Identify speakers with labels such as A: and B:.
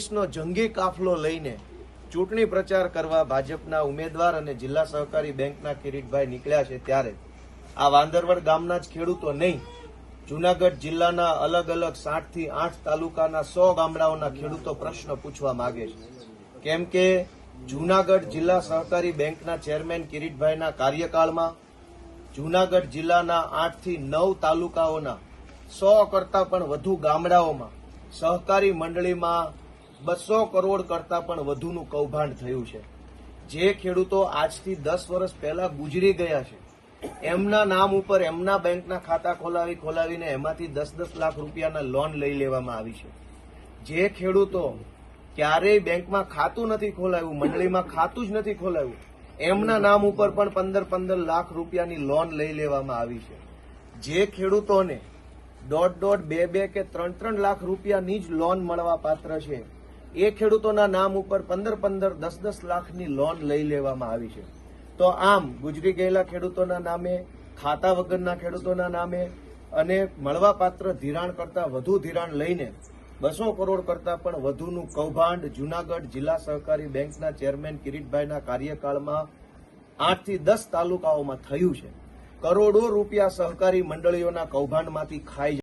A: કોંગ્રેસનો જંગી કાફલો લઈને ચૂંટણી પ્રચાર કરવા ભાજપના ઉમેદવાર અને જિલ્લા સહકારી બેંકના કિરીટભાઈ નીકળ્યા છે ત્યારે. આ વાંદરવડ ગામના જ ખેડૂતો નહીં, જુનાગઢ જિલ્લાના અલગ અલગ સાતથી આઠ તાલુકાના સો ગામડાઓના ખેડૂતો પ્રશ્ન પૂછવા માંગે છે. કેમ કે જુનાગઢ જિલ્લા સહકારી બેંકના ચેરમેન કિરીટભાઈના કાર્યકાળમાં જુનાગઢ જિલ્લાના આઠથી નવ તાલુકાઓના સો કરતા પણ વધુ ગામડાઓમાં સહકારી મંડળીમાં બસો કરોડ કરતા પણ વધુનું કૌભાંડ થયું છે. જે ખેડૂતો આજથી દસ વર્ષ પહેલા ગુજરી ગયા છે. એમના નામ ઉપર એમના બેંકના ખાતા ખોલાવી ખોલાવીને એમાંથી દસ દસ લાખ રૂપિયાના લોન લઈ લેવામાં આવી છે. જે ખેડૂતો ક્યારેય બેંકમાં ખાતું નથી ખોલાવ્યું, મંડળીમાં ખાતું જ નથી ખોલાવ્યું, એમના નામ ઉપર પણ પંદર પંદર લાખ રૂપિયાની લોન લઈ લેવામાં આવી છે. જે ખેડૂતોને દોઢ દોઢ બે બે કે ત્રણ ત્રણ લાખ રૂપિયાની જ લોન મળવા પાત્ર છે. એ ખેડૂતોના નામ ઉપર પંદર પંદર દસ દસ લાખની લોન લઈ લેવામાં આવી છે. તો આમ ગુજરી ગયેલા ખેડૂતોના નામે, ખાતા વગરના ખેડૂતોના નામે અને મળવાપાત્ર ધિરાણ કરતા વધુ ધિરાણ લઈને બસો કરોડ કરતા પણ વધુનું કૌભાંડ જુનાગઢ જિલ્લા સહકારી બેંકના ચેરમેન કિરીટભાઈના કાર્યકાળમાં આઠથી દસ તાલુકાઓમાં થયું છે. કરોડો રૂપિયા સહકારી મંડળીઓના કૌભાંડમાંથી ખાઈ